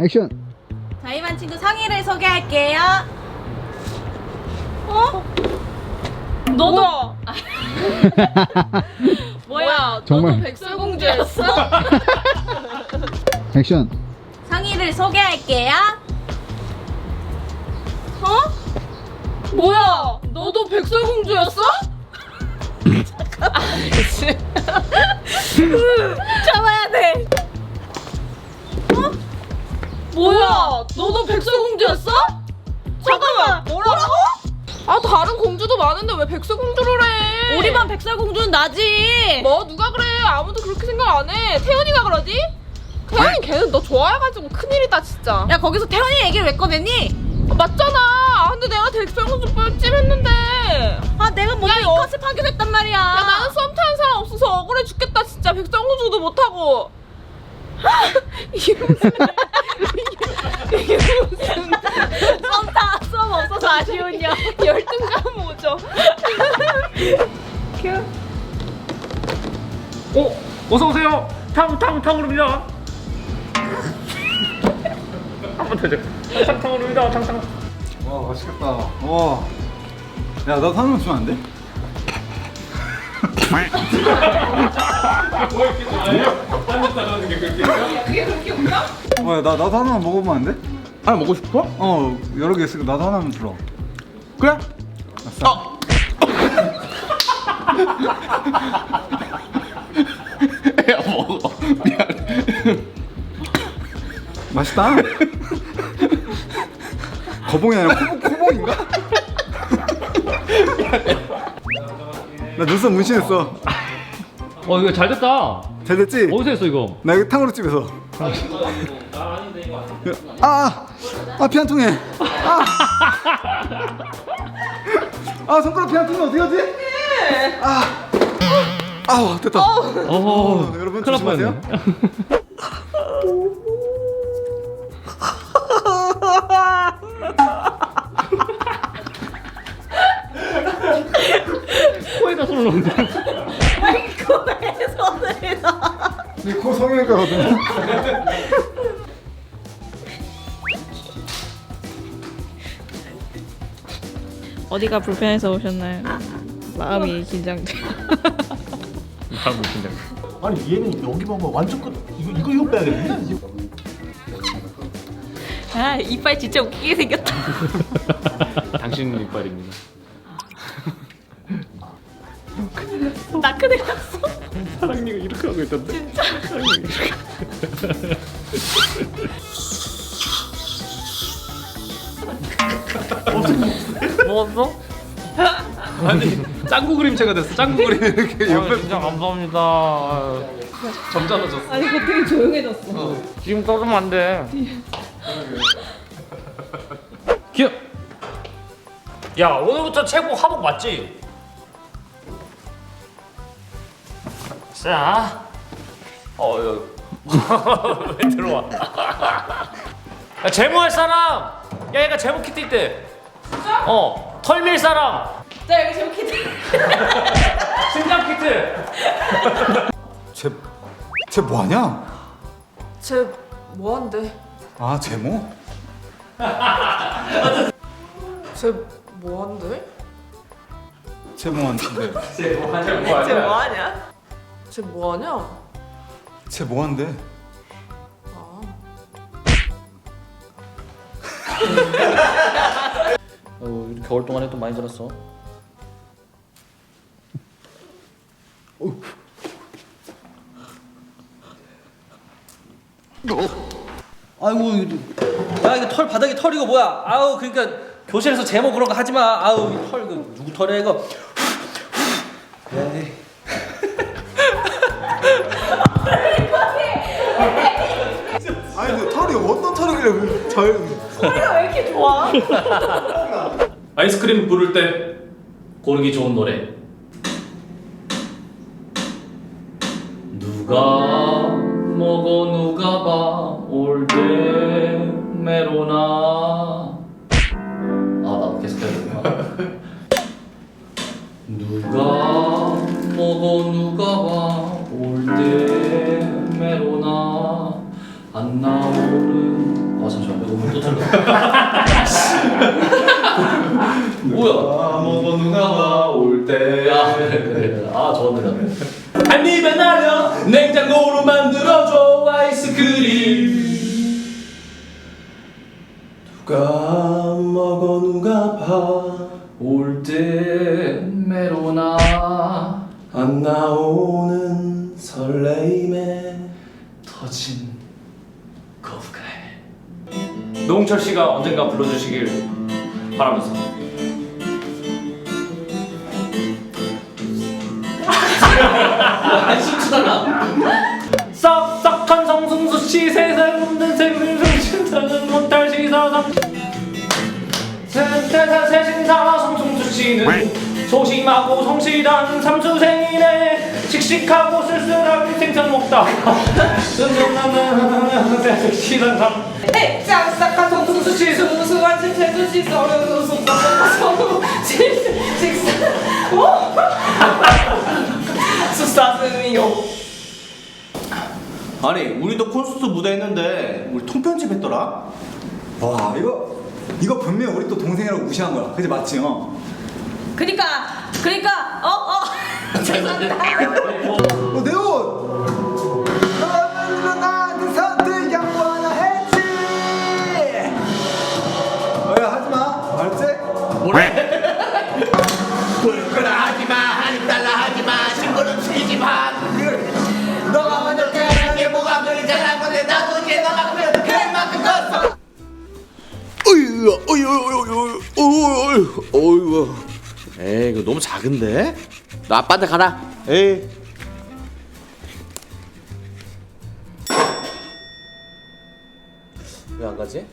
액션. 자, 이만 친구 성의를 소개할게요. 어? 너도 뭐야? 정말. 너도 백설공주였어? 액션. 성의를 소개할게요. 어? 뭐야? 너도 백설공주였어? 참아야 돼. 어? 뭐야? 너도 백설공주였어? 잠깐만. 뭐라고? 아 다른 공주도 많은데 왜 백설공주를 해? 우리만 백설공주는 나지. 뭐 누가 그래? 아무도 그렇게 생각 안 해. 태연이가 그러지? 태연이 걔는 너 좋아해가지고 큰일이다 진짜. 야 거기서 태연이 얘기를 왜 꺼냈니? 어, 맞잖아. 아, 근데 내가 백설공주 뻘찜했는데. 야 아 내가 먼저 야, 이 어. 컷을 판결했단 말이야. 나는 썸 타는 사람 없어서 억울해 죽겠다 진짜. 백설공주도 못하고. 무슨 이게 무슨 썸타 썸 없어서 아쉬운요. 열등감 오죠? 오, 어서 오세요. 탕탕탕으로입니다. 한번 더 줘. 탕탕탕으로입니다. 탕탕. 와 맛있겠다. 와. 야 나도 하나만 주면 안 돼? 와, 나 나도 하나만 먹어보면 안 돼? 하나 먹고 싶어? 어, 여러 개 있으니까 나도 하나만 주라. 그래? 아싸. 야 먹어 미안해 맛있다. 거봉이 아니라 나 눈썹 문신했어. 어 이거 잘 됐다. 잘 됐지? 어디서 했어 이거? 나 이거 탕으로 집에서. 아, 아, 아, 피 한 통에. 아, 아, 손가락 피 한 통에 어떻게 하지? 아, 아우 됐다. 어, 여러분 큰일 날 조심하세요. 뻔했네. 넣는데. 코에 손을 넣어. 내코 성형외과거든. 어디가 불편해서 오셨나요? 마음이 긴장돼. 다음 긴장. 아니 얘는 여기 봐봐 완전 끝 이거 이거 이거 빼야겠네 아 이빨 진짜 웃기게 생겼다. 당신 이빨입니다. 나 큰일 났어. 사랑니가 이렇게 하고 있던데. 진짜. 사랑니가 이렇게. 뭐뭐? 아니 짱구 그림체가 됐어. 짱구 그림 이렇게 옆에. 진짜 감사합니다. 점잖아졌어. 아니 그거 되게 조용해졌어. 지금 떠들면 안 돼. 기억. 야 오늘부터 최고 화복 맞지? 자. 어, 여- 왜 들어와? 야, 제모할 사람. 야, 얘가 제모 키트 있대. 진짜? 어, 털밀 사람. 자 여기 저기 키트. 신장 키트. 쟤, 쟤 뭐하냐? 쟤 뭐한대? 아, 제모? 쟤 뭐한대? 제모한데. 쟤 뭐하냐? 쟤 뭐하냐? 쟤 뭐한데? 어, 겨울 동안에 또 많이 들었어. 아이고 이거 야 이거 털 바닥에 털이고 뭐야 아우 그러니까 교실에서 제목 그런 거 하지 마 아우 이털 그 누구 털이야 이거 에이. 털이길래 잘. 아이스크림 부를 때 고르기 좋은 노래. 누가 먹어 누가 봐올 때 메로나 아나 계속 해야 되구나 누가 먹어 누가 봐올 때 메로나 안 나오는 어 잠시만 이거 물또 틀려 뭐야? 아무도 누가 와올 때. 아 그래 그래 아 좋았네 한 입에 날려 냉장고로 만들어줘 아이스크림. 누가 먹어 누가 봐. 올때 메로나. 안 나오는 설레임에 터진 거북알 노홍철 씨가 언젠가 불러주시길 바라면서. 아니 춤추달라 싹싹한 성승수 씨 세상 없는 생을 정신타는 못할 시사상. 세태사 세신사 성승수 씨는 소심하고 성실한 삼수생이네. 씩씩하고 쓸쓸하게 생선 먹다 은정나는 시상상 짝싹한 송송 수씨 수수한 침새수 씨 서른 송송송송 식사 수사스미요 아니 우리도 콘서트 무대 했는데 우리 통편집 했더라? 와 이거 이거 분명 우리 또 동생이라고 무시한 거야. 그지 맞지? 어. 그니까 그니까 어어 어, 내 어이구, 어이구, 어이구, 어이구, 어이구. 에이, 이거 너무 작은데? 너 아빠한테 가라. 에이. 왜 안 가지?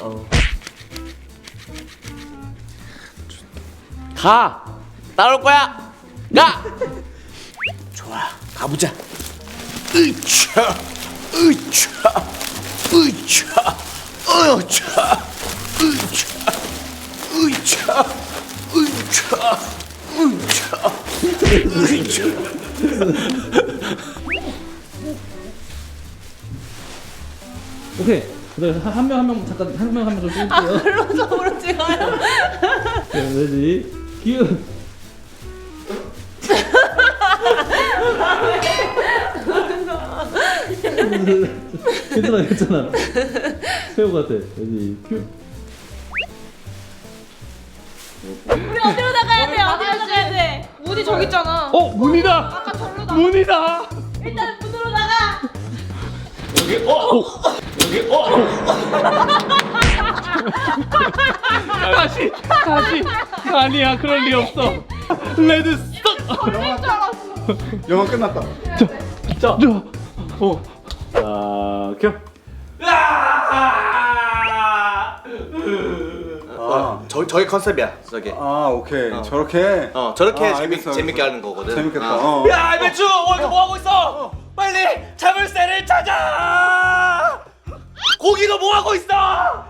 어. 가! 따라올 거야! 가! 좋아, 가보자. 으차! 으차! 으차! 으차! 으차! 으차! 으차! 으차! 으차! 오케이 그다음에 한명 한 명 잠깐 한 명 한 명 좀아 뛸게요 클로즈업으로 찍어요 레디 큐 괜찮아 괜찮아 새우 같아 레디 큐 우리 어디로 나가야 돼? 어디로 나가야 돼? 문이 저기 있잖아. 어 문이다. 아까 절로 나. 문이다. 일단 문으로 나가. 여기 어? 여기 어? 다시 다시. 아니야 그럴 리 없어. 레드 스톱 영화 끝났다. 자, 어, 자, 켜. 아, 저, 저게 컨셉이야, 저게. 아 오케이. 저렇게. 어, 저렇게 아, 재밌, 알겠어, 재밌게 알겠어. 하는 거거든. 재밌겠다. 어. 어. 야, 알배추, 어, 이거 뭐 하고 있어? 빨리 자물쇠를 찾아. 고기도 뭐 하고 있어? 아!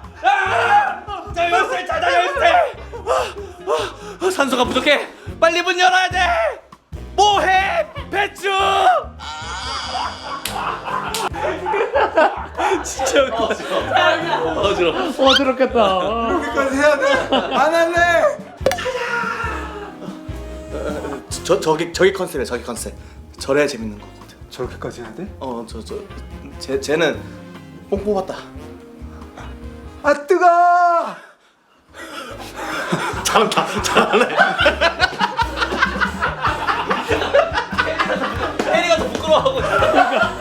자, 열쇠 찾아, 열쇠. 아, 아, 산소가 부족해. 빨리 문 열어야 돼. 뭐해, 배추? 진짜 어지러워. 어지러워. 어지럽겠다. 여기까지 해야 돼. 안 할래. 저, 저기, 저기 컨셉이야, 저기 컨셉. 저래야 재밌는 거거든. 저렇게까지 해야 돼? 어, 저, 저, 쟤, 쟤는 뽕 뽑았다. 아 뜨거! 잘한다, 잘하네. 혜리가 더 부끄러워하고 있어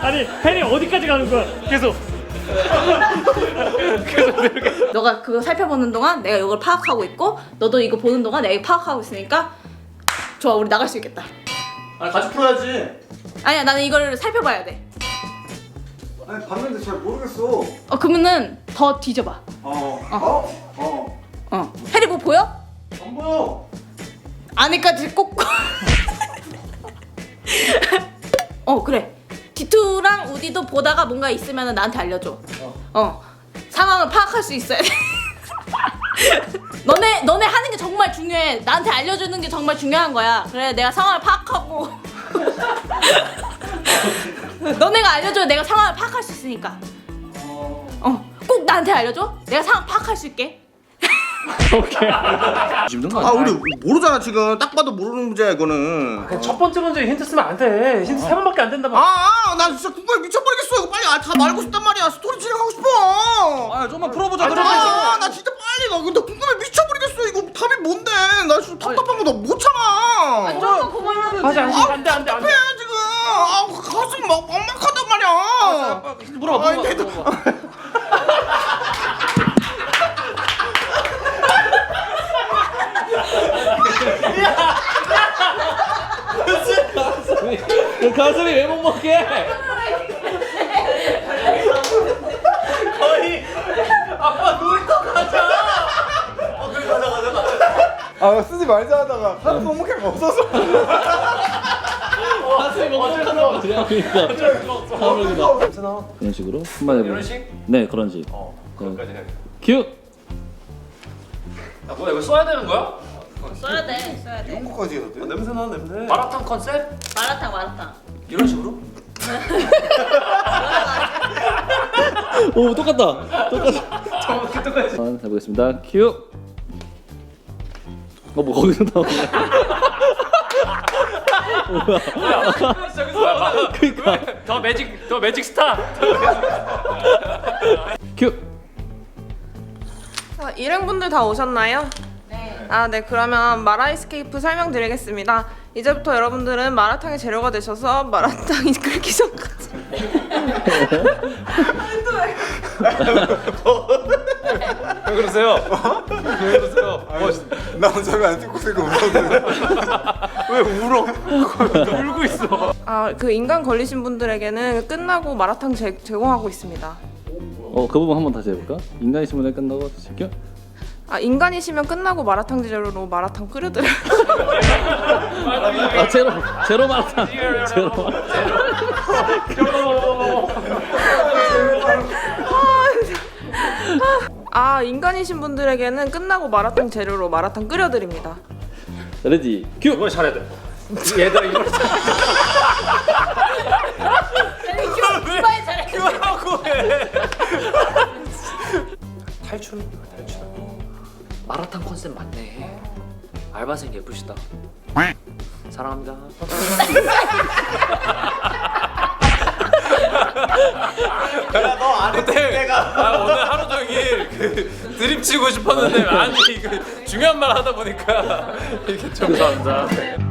아니, 혜리 어디까지 가는 거야? 계속. 너가 그거 살펴보는 동안 내가 이걸 파악하고 있고 너도 이거 보는 동안 내가 이거 파악하고 있으니까 좋아 우리 나갈 수 있겠다 아니, 같이 풀어야지. 아니야 나는 이걸 살펴봐야 돼 아니 봤는데 잘 모르겠어. 어 그러면은 더 뒤져봐 어. 어? 어. 어 해리 뭐 보여? 안 보여. 안에까지 꼭 어 그래 디투랑 우디도 보다가 뭔가 있으면 나한테 알려줘. 어, 상황을 파악할 수 있어야 돼. 너네 너네 하는 게 정말 중요해. 나한테 알려주는 게 정말 중요한 거야. 그래 내가 상황을 파악하고. 너네가 알려줘야 내가 상황을 파악할 수 있으니까. 어. 나한테 알려줘. 내가 상황 파악할 수 있게. 집는 거아 우리 모르잖아 지금. 딱 봐도 모르는 문제야 이거는. 첫 번째 문제 힌트 쓰면 안 돼. 힌트 세 번밖에 안 된다고. 아 나 진짜 궁금해 미쳐버리겠어. 이거 빨리 아, 다 말고 싶단 말이야. 스토리 진행하고 싶어. 아 좀만 풀어보자 아, 나 진짜 빨리 나 근데 궁금해 미쳐버리겠어. 이거 답이 뭔데? 나 지금 답답한 거 나 못 참아. 않지 안돼 안돼 안돼. 답답해 지금. 아 가슴 막 막막하단 말이야. 물어봐 물어봐, 내가- 물어봐 가슴이 그 가슴이 왜 못 먹게? 아 쓰지 말자 하다가 하도 너무 게 없어서. 가슴이 먹게 하는 거지 그러니까. 다르다 이런 식으로? 한번 해보 이런 식? 네 그런 식. 어, 그거까지 해 큐! 야 뭐야 이거 써야 되는 거야? 써야 돼, 써야 돼. 이런 거까지 해도 돼? 냄새 나 냄새. 마라탕 컨셉? 마라탕, 마라탕. 이런 식으로? 오 똑같다 똑같다 정확히 똑같이 한번 해보겠습니다 큐! 어뭐 거기서 나오네 저기서 그니까 더 매직 더 매직 스타 큐! 자, 일행분들 다 오셨나요? 네. 아, 네. 그러면 마라이스케이프 설명드리겠습니다. 이제부터 여러분들은 마라탕의 재료가 되셔서 마라탕이 끓기 전까지 왜 그러세요? 왜 그러세요? 나 혼자 왜안 찍고 있으니까 웃었는데 왜 울어? 울고 있어 아, 그 인간 걸리신 분들에게는 끝나고 마라탕 제, 제공하고 있습니다. 어 그 부분 한번 다시 해볼까? 인간이 신문에 끝나고 큐! 아, 인간이시면 끝나고 마라탕 재료로 마라탕 끓여드려요. 아 제로 제로 마라탕 제로 아, 인간이신 분들에게는 끝나고 마라탕 재료로 마라탕 끓여드립니다. 레디 큐! 이걸 잘해야 돼 얘들아 이걸 잘해. 하고 해 탈출 탈출 마라탕 컨셉 맞네. 알바생 예쁘시다. 사랑합니다. 아 오늘 하루 종일 그 드립 치고 싶었는데 아니 이거 중요한 말 하다 보니까 이게 좀 감사합니다